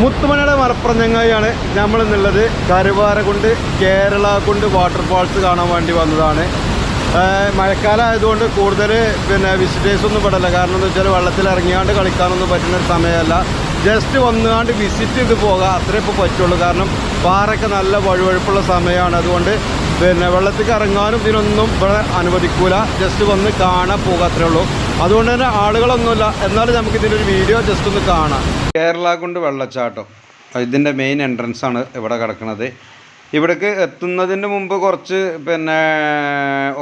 മുത്തുമണിയുടെ മലപ്പുറം ചങ്ങായിയാണ് നമ്മൾ കരുവാര കൊണ്ട് കേരള കൊണ്ട് വാട്ടർഫാൾസ് കാണാൻ വേണ്ടി വന്നതാണ്. മഴക്കാലം ആയതുകൊണ്ട് കൂടുതൽ പിന്നെ വിസിറ്റേഴ്സ് ഒന്നും പെടില്ല കാരണം എന്താ വെച്ചാൽ വെള്ളത്തിൽ ഇറങ്ങിയാണ്ട് കളിക്കാനൊന്നും പറ്റുന്ന സമയമല്ല. ജസ്റ്റ് വന്നുകൊണ്ട് വിസിറ്റ് ചെയ്ത് പോകാം. അത്രേ ഇപ്പോൾ പറ്റുള്ളൂ. കാരണം പാറൊക്കെ നല്ല വഴുവഴുപ്പുള്ള സമയമാണ്. അതുകൊണ്ട് പിന്നെ വെള്ളത്തിൽ ഇറങ്ങാനും ഇതിനൊന്നും ഇവിടെ അനുവദിക്കൂല. ജസ്റ്റ് വന്ന് കാണാൻ പോകാത്രേ ഉള്ളൂ. അതുകൊണ്ട് തന്നെ ആളുകളൊന്നുമില്ല. എന്നാലും നമുക്ക് ഇതിന്റെ ഒരു വീഡിയോ ജസ്റ്റ് ഒന്ന് കാണാം. കേരള കൊണ്ട് വെള്ളച്ചാട്ടം. ഇതിന്റെ മെയിൻ എൻട്രൻസ് ആണ് ഇവിടെ കിടക്കുന്നത്. ഇവിടേക്ക് എത്തുന്നതിന് മുമ്പ് കുറച്ച് പിന്നെ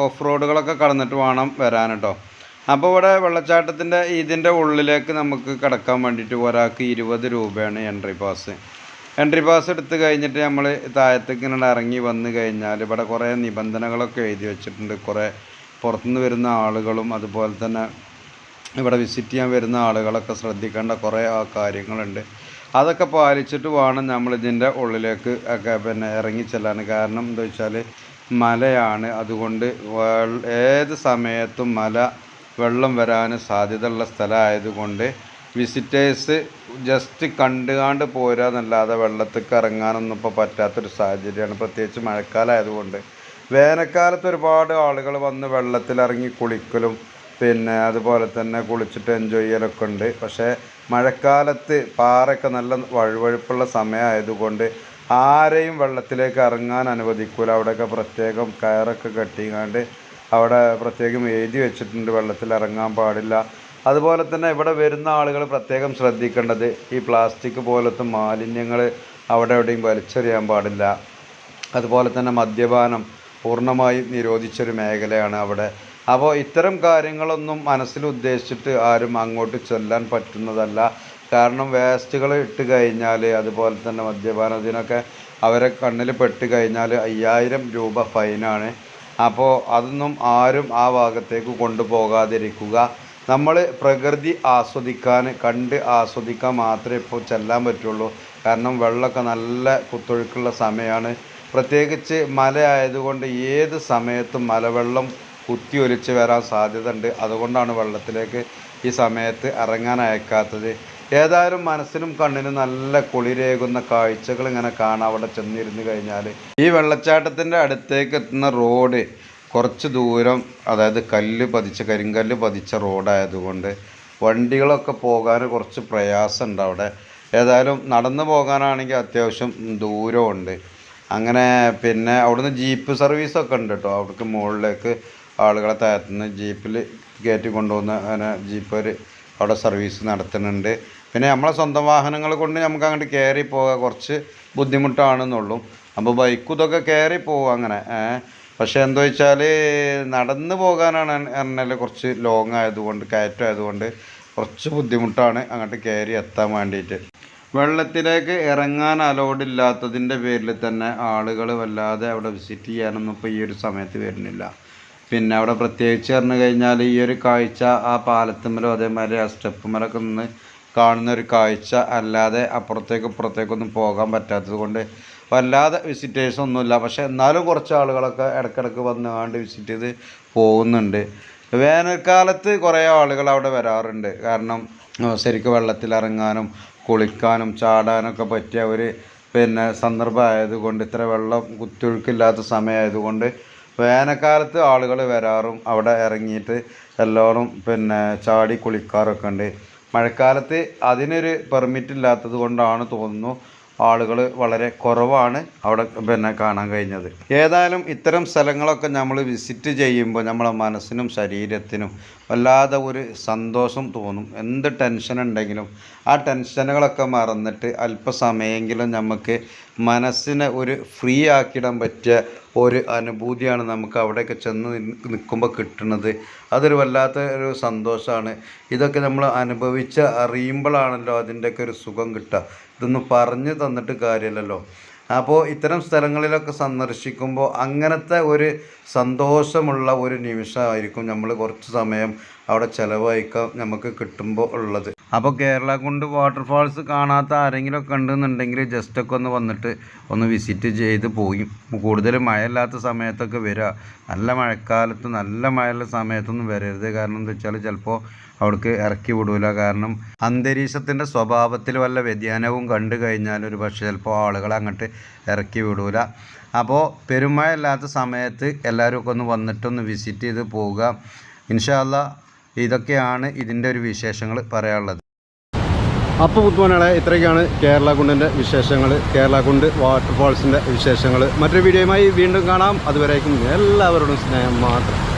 ഓഫ് റോഡുകളൊക്കെ കടന്നിട്ട് വേണം വരാൻ കേട്ടോ. അപ്പോൾ ഇവിടെ വെള്ളച്ചാട്ടത്തിന്റെ ഇതിന്റെ ഉള്ളിലേക്ക് നമുക്ക് കിടക്കാൻ വേണ്ടിയിട്ട് ഒരാൾക്ക് ഇരുപത് രൂപയാണ് എൻട്രി പാസ് എൻട്രി പാസ് എടുത്ത് കഴിഞ്ഞിട്ട് നമ്മൾ താഴത്തേക്ക് ഇങ്ങനെ ഇറങ്ങി വന്നു കഴിഞ്ഞാൽ ഇവിടെ കുറേ നിബന്ധനകളൊക്കെ എഴുതി വെച്ചിട്ടുണ്ട്. കുറേ പുറത്തുനിന്ന് വരുന്ന ആളുകളും അതുപോലെ തന്നെ ഇവിടെ വിസിറ്റ് ചെയ്യാൻ വരുന്ന ആളുകളൊക്കെ ശ്രദ്ധിക്കേണ്ട കുറേ ആ കാര്യങ്ങളുണ്ട്. അതൊക്കെ പാലിച്ചിട്ട് വേണം നമ്മളിതിന്റെ ഉള്ളിലേക്ക് ഒക്കെ പിന്നെ ഇറങ്ങി ചെല്ലാൻ. കാരണം എന്താ വെച്ചാൽ മലയാണ്. അതുകൊണ്ട് ഏത് സമയത്തും മല വെള്ളം വരാൻ സാധ്യതയുള്ള സ്ഥലമായതുകൊണ്ട് വിസിറ്റേഴ്സ് ജസ്റ്റ് കണ്ടുകാണ്ട് പോരാന്നല്ലാതെ വെള്ളത്തേക്ക് ഇറങ്ങാനൊന്നും ഇപ്പോൾ പറ്റാത്തൊരു സാഹചര്യമാണ്. പ്രത്യേകിച്ച് മഴക്കാലമായതുകൊണ്ട്. വേനൽക്കാലത്ത് ഒരുപാട് ആളുകൾ വന്ന് വെള്ളത്തിലിറങ്ങി കുളിക്കലും പിന്നെ അതുപോലെ തന്നെ കുളിച്ചിട്ട് എൻജോയ് ചെയ്യലൊക്കെ ഉണ്ട്. പക്ഷേ മഴക്കാലത്ത് പാറയൊക്കെ നല്ല വഴുവഴുപ്പുള്ള സമയമായതുകൊണ്ട് ആരെയും വെള്ളത്തിലേക്ക് ഇറങ്ങാൻ അനുവദിക്കൂല. അവിടെയൊക്കെ പ്രത്യേകം കയറൊക്കെ കെട്ടിങ്ങാണ്ട് അവിടെ പ്രത്യേകം എഴുതി വെച്ചിട്ടുണ്ട് വെള്ളത്തിൽ ഇറങ്ങാൻ പാടില്ല. അതുപോലെ തന്നെ ഇവിടെ വരുന്ന ആളുകൾ പ്രത്യേകം ശ്രദ്ധിക്കേണ്ടത് ഈ പ്ലാസ്റ്റിക് പോലത്തെ മാലിന്യങ്ങൾ അവിടെ എവിടെയും വലിച്ചെറിയാൻ പാടില്ല. അതുപോലെ തന്നെ മദ്യപാനം പൂർണമായും നിരോധിച്ചൊരു മേഖലയാണ് അവിടെ. അപ്പോൾ ഇത്തരം കാര്യങ്ങളൊന്നും മനസ്സിൽ ഉദ്ദേശിച്ചിട്ട് ആരും അങ്ങോട്ട് ചെല്ലാൻ പറ്റുന്നതല്ല. കാരണം വേസ്റ്റുകൾ ഇട്ട് കഴിഞ്ഞാൽ അതുപോലെ തന്നെ മദ്യപാനത്തിനൊക്കെ അവരെ കണ്ണിൽ പെട്ട് കഴിഞ്ഞാൽ അയ്യായിരം രൂപ ഫൈനാണ്. അപ്പോൾ അതൊന്നും ആരും ആ ഭാഗത്തേക്ക് കൊണ്ടുപോകാതിരിക്കുക. നമ്മൾ പ്രകൃതി ആസ്വദിക്കാൻ കണ്ട് ആസ്വദിക്കാൻ മാത്രമേ ഇപ്പോൾ ചെല്ലാൻ പറ്റുള്ളൂ. കാരണം വെള്ളമൊക്കെ നല്ല കുത്തൊഴുക്കുള്ള സമയമാണ്. പ്രത്യേകിച്ച് മല ആയതുകൊണ്ട് ഏത് സമയത്തും മലവെള്ളം കുത്തി ഒലിച്ച് വരാൻ സാധ്യത ഉണ്ട് അതുകൊണ്ടാണ് വെള്ളത്തിലേക്ക് ഈ സമയത്ത് ഇറങ്ങാൻ അയക്കാത്തത്. ഏതായാലും മനസ്സിനും കണ്ണിനും നല്ല കുളിരേകുന്ന കാഴ്ചകൾ ഇങ്ങനെ കാണാം അവിടെ ചെന്നിരുന്ന് കഴിഞ്ഞാൽ ഈ വെള്ളച്ചാട്ടത്തിന്റെ അടുത്തേക്ക് എത്തുന്ന റോഡ് കുറച്ച് ദൂരം അതായത് കല്ല് പതിച്ച കരിങ്കല്ല് പതിച്ച റോഡായതുകൊണ്ട് വണ്ടികളൊക്കെ പോകാൻ കുറച്ച് പ്രയാസമുണ്ട് അവിടെ. ഏതായാലും നടന്നു പോകാനാണെങ്കിൽ അത്യാവശ്യം ദൂരമുണ്ട്. അങ്ങനെ പിന്നെ അവിടുന്ന് ജീപ്പ് സർവീസൊക്കെ ഉണ്ട് കേട്ടോ അവിടേക്ക് മുകളിലേക്ക് ആളുകളെ താഴത്തുനിന്ന് ജീപ്പിൽ കയറ്റി കൊണ്ടുപോകുന്ന അങ്ങനെ ജീപ്പർ അവിടെ സർവീസ് നടത്തുന്നുണ്ട്. പിന്നെ നമ്മളെ സ്വന്തം വാഹനങ്ങൾ കൊണ്ട് നമുക്ക് അങ്ങോട്ട് കയറി പോകാൻ കുറച്ച് ബുദ്ധിമുട്ടാണെന്നുള്ളൂ. അപ്പോൾ ബൈക്കും ഇതൊക്കെ കയറി പോകും അങ്ങനെ. പക്ഷേ എന്താ വെച്ചാൽ നടന്ന് പോകാനാണ് എണ്ണയിൽ കുറച്ച് ലോങ് ആയതുകൊണ്ട് കയറ്റം ആയതുകൊണ്ട് കുറച്ച് ബുദ്ധിമുട്ടാണ് അങ്ങോട്ട് കയറി എത്താൻ വേണ്ടിയിട്ട്. വെള്ളത്തിലേക്ക് ഇറങ്ങാൻ അലോഡ് ഇല്ലാത്തതിന്റെ പേരിൽ തന്നെ ആളുകൾ വല്ലാതെ അവിടെ വിസിറ്റ് ചെയ്യാനൊന്നും ഇപ്പോൾ ഈ ഒരു സമയത്ത് വരുന്നില്ല. പിന്നെ അവിടെ പ്രത്യേകിച്ച് പറഞ്ഞു കഴിഞ്ഞാൽ ഈ ഒരു കാഴ്ച ആ പാലത്തുമ്മലോ അതേമാതിരി ആ സ്റ്റെപ്പുമ്മലൊക്കെ നിന്ന് കാണുന്ന ഒരു കാഴ്ച അല്ലാതെ അപ്പുറത്തേക്ക് ഇപ്പുറത്തേക്കൊന്നും പോകാൻ പറ്റാത്തത് കൊണ്ട് വല്ലാതെ വിസിറ്റേഴ്സ് ഒന്നുമില്ല. പക്ഷേ എന്നാലും കുറച്ച് ആളുകളൊക്കെ ഇടയ്ക്കിടയ്ക്ക് വന്നുകൊണ്ട് വിസിറ്റ് ചെയ്ത് പോകുന്നുണ്ട്. വേനൽക്കാലത്ത് കുറേ ആളുകൾ അവിടെ വരാറുണ്ട്. കാരണം ശരിക്കും വെള്ളത്തിലിറങ്ങാനും കുളിക്കാനും ചാടാനൊക്കെ പറ്റിയ ഒരു പിന്നെ സന്ദർഭമായതുകൊണ്ട് ഇത്ര വെള്ളം കുത്തൊഴുക്കില്ലാത്ത സമയമായതുകൊണ്ട് വേനൽക്കാലത്ത് ആളുകൾ വരാറും അവിടെ ഇറങ്ങിയിട്ട് എല്ലാവരും പിന്നെ ചാടി കുളിക്കാറൊക്കെ ഉണ്ട്. മഴക്കാലത്ത് അതിനൊരു പെർമിറ്റ് ഇല്ലാത്തത് കൊണ്ടാണ് തോന്നുന്നു. ആളുകൾ വളരെ കുറവാണ് അവിടെ പിന്നെ കാണാൻ കഴിഞ്ഞത്. ഏതായാലും ഇത്തരം സ്ഥലങ്ങളൊക്കെ നമ്മൾ വിസിറ്റ് ചെയ്യുമ്പോൾ നമ്മളെ മനസ്സിനും ശരീരത്തിനും വല്ലാതെ ഒരു സന്തോഷം തോന്നും. എന്ത് ടെൻഷൻ ഉണ്ടെങ്കിലും ആ ടെൻഷനുകളൊക്കെ മറന്നിട്ട് അല്പസമയമെങ്കിലും നമുക്ക് മനസ്സിനെ ഒരു ഫ്രീ ആക്കിയിടാൻ പറ്റിയ ഒരു അനുഭൂതിയാണ് നമുക്ക് അവിടെയൊക്കെ ചെന്ന് നിൽക്കുമ്പോൾ കിട്ടുന്നത്. അതൊരു വല്ലാത്ത ഒരു സന്തോഷമാണ് ഇതൊക്കെ നമ്മൾ അനുഭവിച്ച് അറിയുമ്പോഴാണല്ലോ അതിന്റെയൊക്കെ ഒരു സുഖം കിട്ടുക. ഇതൊന്നും പറഞ്ഞു തന്നിട്ട് കാര്യമില്ലല്ലോ. അപ്പോൾ ഇത്തരം സ്ഥലങ്ങളിലൊക്കെ സന്ദർശിക്കുമ്പോൾ അങ്ങനത്തെ ഒരു സന്തോഷമുള്ള ഒരു നിമിഷമായിരിക്കും നമ്മൾ കുറച്ച് സമയം അവിടെ ചിലവഴിക്കാൻ നമുക്ക് കിട്ടുമ്പോൾ ഉള്ളത്. അപ്പോൾ കേരള കൊണ്ട് വാട്ടർഫാൾസ് കാണാത്ത ആരെങ്കിലും ഒക്കെ ഉണ്ടെന്നുണ്ടെങ്കിൽ ജസ്റ്റ് ഒക്കെ ഒന്ന് വന്നിട്ട് ഒന്ന് വിസിറ്റ് ചെയ്ത് പോയി. കൂടുതൽ മഴയില്ലാത്ത സമയത്തൊക്കെ വരിക നല്ല മഴക്കാലത്ത് നല്ല മഴയുള്ള സമയത്തൊന്നും വരരുത്. കാരണം എന്താ വെച്ചാൽ ചിലപ്പോൾ അവിടേക്ക് ഇറക്കി വിടൂല. കാരണം അന്തരീക്ഷത്തിന്റെ സ്വഭാവത്തിൽ വല്ല വ്യതിയാനവും കണ്ടു കഴിഞ്ഞാൽ ഒരു പക്ഷേ ചിലപ്പോൾ ആളുകളെ അങ്ങോട്ട് ഇറക്കി വിടൂല. അപ്പോൾ പെരുമഴ ഇല്ലാത്ത സമയത്ത് എല്ലാവരും ഒക്കെ ഒന്ന് വന്നിട്ടൊന്ന് വിസിറ്റ് ചെയ്ത് പോവുക. ഇൻഷാല്ല ഇതൊക്കെയാണ് ഇതിന്റെ ഒരു വിശേഷങ്ങൾ പറയാനുള്ളത്. അപ്പോൾ മുത്തുമോനാളെ ഇത്രയൊക്കെയാണ് കേരള കുണ്ടിന്റെ വിശേഷങ്ങൾ കേരള കുണ്ട് വാട്ടർഫാൾസിന്റെ വിശേഷങ്ങൾ. മറ്റൊരു വീഡിയോയുമായി വീണ്ടും കാണാം. അതുവരേക്കും എല്ലാവരോടും സ്നേഹം മാത്രം.